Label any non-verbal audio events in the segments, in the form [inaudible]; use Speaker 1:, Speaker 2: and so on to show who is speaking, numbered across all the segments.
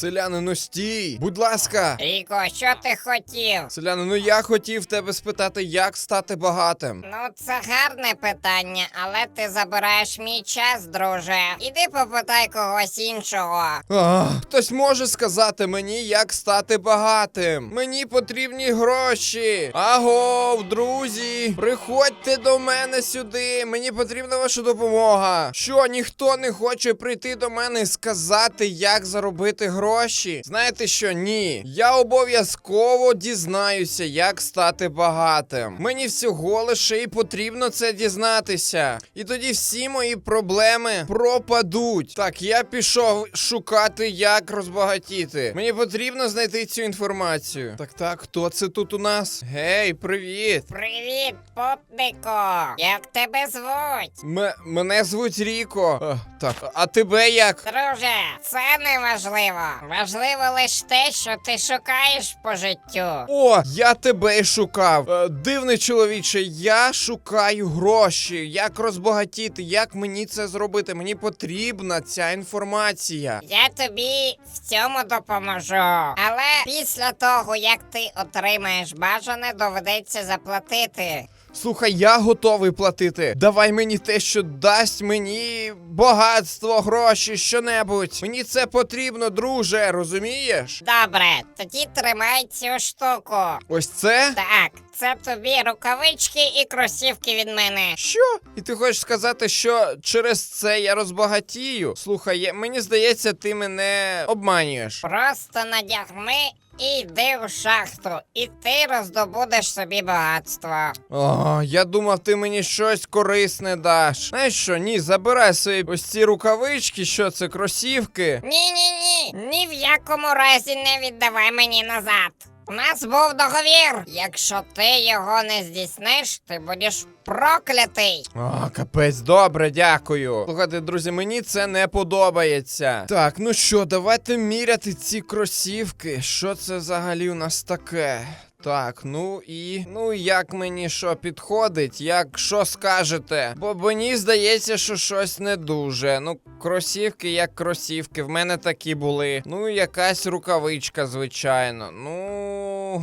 Speaker 1: Селяни, ну стій! Будь ласка!
Speaker 2: Ріко, що ти хотів?
Speaker 1: Селяни, ну я хотів тебе спитати, як стати багатим.
Speaker 2: Ну, це гарне питання, але ти забираєш мій час, друже. Іди попитай когось іншого.
Speaker 1: Ах, хтось може сказати мені, як стати багатим. Мені потрібні гроші. Аго, друзі, приходьте до мене сюди. Мені потрібна ваша допомога. Що ніхто не хоче прийти до мене і сказати, як заробити гроші? Знаєте що? Ні. Я обов'язково дізнаюся, як стати багатим. Мені всього лише і потрібно це дізнатися. І тоді всі мої проблеми пропадуть. Так, я пішов шукати, як розбагатіти. Мені потрібно знайти цю інформацію. Так, так, хто це тут у нас? Гей, привіт!
Speaker 2: Привіт, попнико! Як тебе звуть?
Speaker 1: М- мене звуть Ріко. А, так, а тебе як?
Speaker 2: Друже, це не важливо. Лише те, що ти шукаєш по життю.
Speaker 1: О, я тебе й шукав. Е, дивний чоловіче, я шукаю гроші. Як розбагатіти, як мені це зробити? Мені потрібна ця інформація.
Speaker 2: Я тобі в цьому допоможу. Але після того, як ти отримаєш бажане, доведеться заплатити.
Speaker 1: Слухай, я готовий платити. Давай мені те, що дасть мені багатство, гроші, що-небудь. Мені це потрібно, друже, розумієш?
Speaker 2: Добре, тоді тримай цю штуку.
Speaker 1: Ось це?
Speaker 2: Так, це тобі рукавички і кросівки від мене.
Speaker 1: Що? І ти хочеш сказати, що через це я розбагатію? Слухай, я- мені здається, ти мене обманюєш.
Speaker 2: Просто надягни і йди у шахту, і ти роздобудеш собі багатство.
Speaker 1: О, я думав, ти мені щось корисне даш. Знаєш що, ні, забирай свої ось ці рукавички, що це кросівки.
Speaker 2: Ні, ні, ні, ні в якому разі не віддавай мені назад. У нас був договір. Якщо ти його не здійсниш, ти будеш проклятий.
Speaker 1: А, капець, добре, дякую. Слухайте, друзі, мені це не подобається. Так, ну що, давайте міряти ці кросівки. Що це взагалі у нас таке? Так, ну і. Ну як мені що підходить, як що скажете? Бо мені здається, що щось не дуже. Ну, кросівки як кросівки, в мене такі були. Ну, якась рукавичка, звичайно. Ну,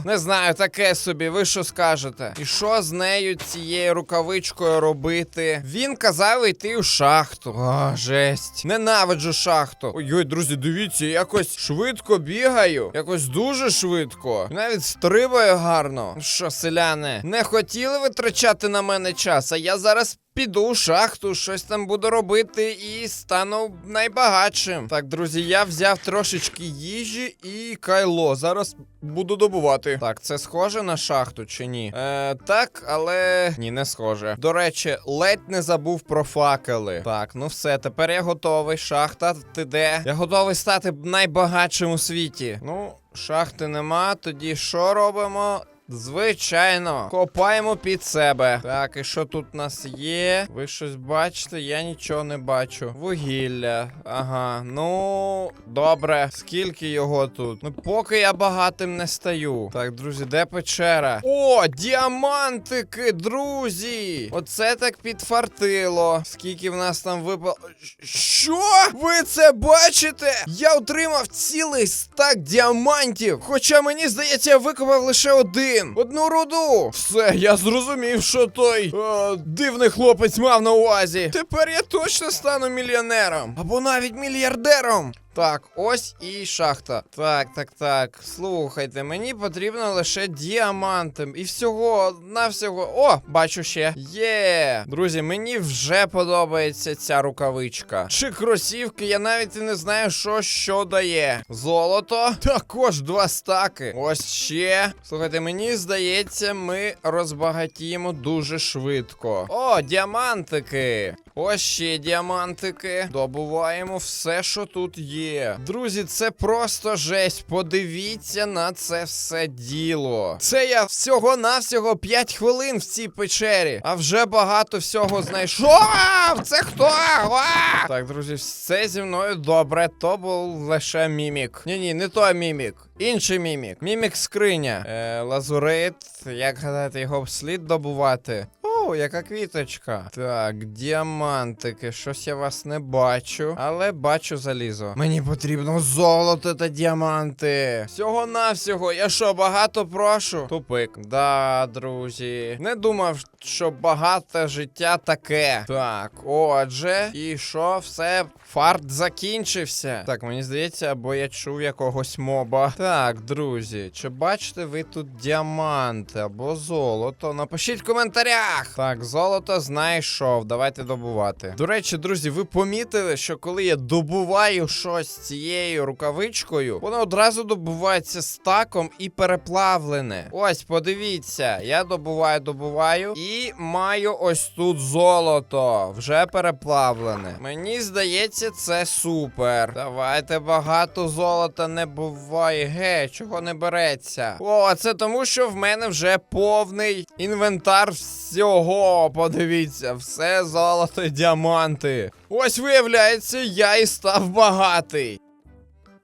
Speaker 1: не знаю, таке собі. Ви що скажете? І що з нею цією рукавичкою робити? Він казав йти у шахту. А, жесть. Ненавиджу шахту. Ой-ой, друзі, дивіться, якось швидко бігаю. Якось дуже швидко. Навіть стрибаю гарно. Що, селяни, не хотіли витрачати на мене час, а я зараз. Піду у шахту, щось там буду робити і стану найбагатшим. Так, друзі, я взяв трошечки їжі і кайло. Зараз буду добувати. Так, це схоже на шахту чи ні? Е, так, але ні, не схоже. До речі, ледь не забув про факели. Так, ну все, тепер я готовий. Шахта, ти де? Я готовий стати найбагатшим у світі. Ну, шахти нема. Тоді що робимо? Звичайно, копаємо під себе. Так, і що тут у нас є? Ви щось бачите? Я нічого не бачу. Вугілля. Ага, ну добре. Скільки його тут? Ну, поки я багатим не стаю. Так, друзі, де печера? О, діамантики, друзі! Оце так підфартило. Скільки в нас там випало. Що? Ви це бачите? Я отримав цілий стак діамантів. Хоча мені здається, я викопав лише один. Одну руду. Все, я зрозумів, що той е, дивний хлопець мав на увазі. Тепер я точно стану мільйонером. Або навіть мільярдером. Так, ось і шахта. Так, так, так. Слухайте, мені потрібно лише діаманти. І всього, навсього. О, бачу ще. Є. Друзі, мені вже подобається ця рукавичка. Чи кросівки, я навіть і не знаю, що що дає. Золото. Також два стаки. Ось ще. Слухайте, мені здається, ми розбагатіємо дуже швидко. О, діамантики. Ось ще діамантики. Добуваємо все, що тут є. Друзі, це просто жесть. Подивіться на це все діло. Це я всього-навсього 5 хвилин в цій печері, а вже багато всього знайшов. Це хто? А! Так, друзі, все зі мною добре. То був лише мімік. Ні, ні, не той мімік. Інший мімік. Мімік скриня. Е, лазурит. Як гадаєте, його слід добувати? О, яка квіточка. Так, діамантики. Щось я вас не бачу, але бачу залізо. Мені потрібно золото та діаманти. Всього навсього. Я що, багато прошу? Тупик. Да, друзі. Не думав, що багате життя таке. Так, отже, і що, все, фарт закінчився. Так, мені здається, або я чув якогось моба. Так, друзі, чи бачите ви тут діаманти або золото? Напишіть в коментарях. Так, золото знайшов. Давайте добувати. До речі, друзі, ви помітили, що коли я добуваю щось цією рукавичкою, воно одразу добувається стаком і переплавлене. Ось, подивіться, я добуваю, добуваю і маю ось тут золото. Вже переплавлене. Мені здається, це супер. Давайте багато золота не буває. Ге, чого не береться? О, це тому, що в мене вже повний інвентар всього. Подивіться, все золото і діаманти. Ось виявляється, я і став багатий.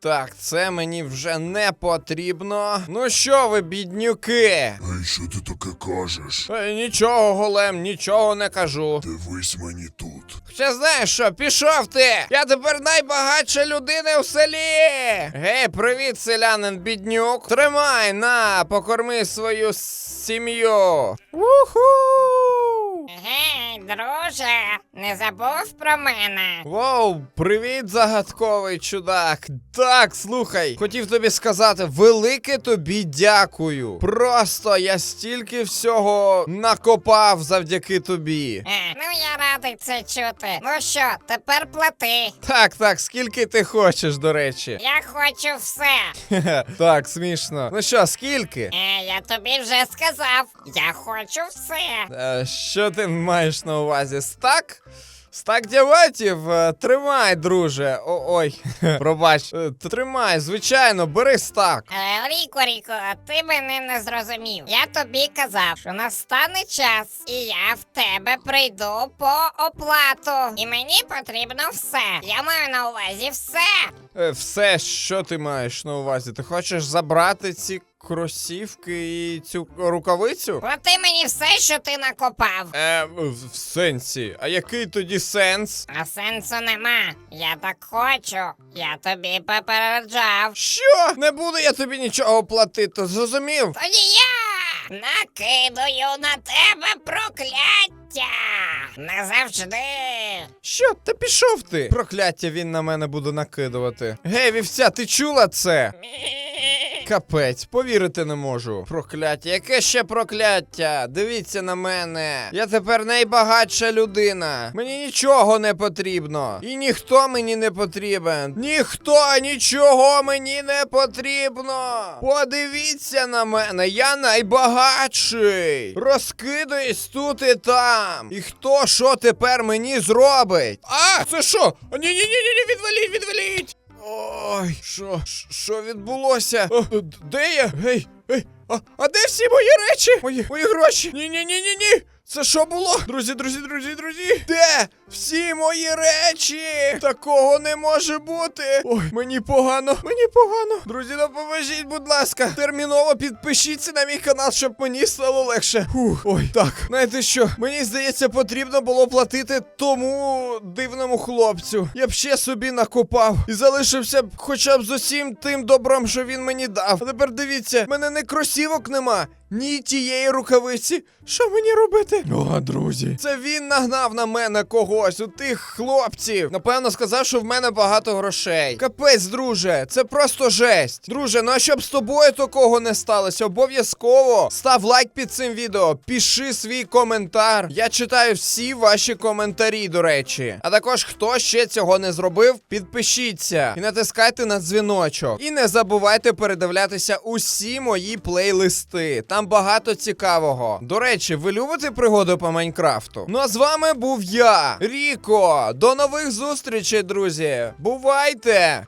Speaker 1: Так, це мені вже не потрібно. Ну що ви, біднюки?
Speaker 3: Ей, що ти таке кажеш?
Speaker 1: Е, нічого, голем, нічого не кажу.
Speaker 3: Дивись мені тут.
Speaker 1: Ще знаєш що, пішов ти! Я тепер найбагатша людина у селі! Гей, привіт, селянин біднюк! Тримай на, покорми свою сім'ю! Уху!
Speaker 2: Друже, не забув про мене.
Speaker 1: Воу, привіт, загадковий чудак. Так, слухай, хотів тобі сказати, велике тобі дякую. Просто я стільки всього накопав завдяки тобі.
Speaker 2: Е, ну я радий це чути. Ну що, тепер плати.
Speaker 1: Так, так, скільки ти хочеш, до речі.
Speaker 2: Я хочу все.
Speaker 1: Хе-хе, Так, смішно. Ну що, скільки?
Speaker 2: Е, я тобі вже сказав. Я хочу все.
Speaker 1: Е, що ти маєш на увазі? Стак? Стак діамантів? Е, Тримай, друже. О, ой, [laughs] пробач. Е, Тримай, звичайно, бери стак.
Speaker 2: Е, Ріко, Ріко, ти мене не зрозумів. Я тобі казав, що настане час, і я в тебе прийду по оплату. І мені потрібно все. Я маю на увазі все.
Speaker 1: Е, Все, що ти маєш на увазі? Ти хочеш забрати ці кросівки і цю рукавицю?
Speaker 2: Плати мені все, що ти накопав.
Speaker 1: Е, в в сенсі. А який тоді сенс?
Speaker 2: А сенсу нема. Я так хочу. Я тобі попереджав.
Speaker 1: Що? Не буду я тобі нічого платити, зрозумів?
Speaker 2: Тоді я накидаю на тебе прокляття. Назавжди.
Speaker 1: Що? Та пішов ти? Прокляття він на мене буде накидувати. Гей, вівця, ти чула це? Капець, повірити не можу. Прокляття, яке ще прокляття? Дивіться на мене. Я тепер найбагатша людина. Мені нічого не потрібно. І ніхто мені не потрібен. Ніхто нічого мені не потрібно. Подивіться на мене, я найбагатший. Розкидаюсь тут і там. І хто що тепер мені зробить? А, це що? Ні-ні-ні, відваліть, відваліть. Ой, що, що відбулося? О, де я? Гей, гей, а, а де всі мої речі? Мої, мої гроші? Ні, ні, ні, ні, ні. Це що було? Друзі, друзі, друзі, друзі. Де? Всі мої речі! Такого не може бути. Ой, мені погано, мені погано. Друзі, допоможіть, будь ласка. Терміново підпишіться на мій канал, щоб мені стало легше. Фух, ой, так. Знаєте що? Мені здається, потрібно було платити тому дивному хлопцю. Я б ще собі накопав і залишився б хоча б з усім тим добром, що він мені дав. А тепер дивіться, в мене не кросівок нема. Ні тієї рукавиці. Що мені робити? О, друзі, це він нагнав на мене когось у тих хлопців. Напевно, сказав, що в мене багато грошей. Капець, друже, це просто жесть. Друже, ну а щоб з тобою такого не сталося, обов'язково став лайк під цим відео, пиши свій коментар. Я читаю всі ваші коментарі, до речі. А також, хто ще цього не зробив, підпишіться і натискайте на дзвіночок. І не забувайте передивлятися усі мої плейлисти. Там багато цікавого. До речі, ви любите пригоди по Майнкрафту? Ну а з вами був я, Ріко. До нових зустрічей, друзі. Бувайте!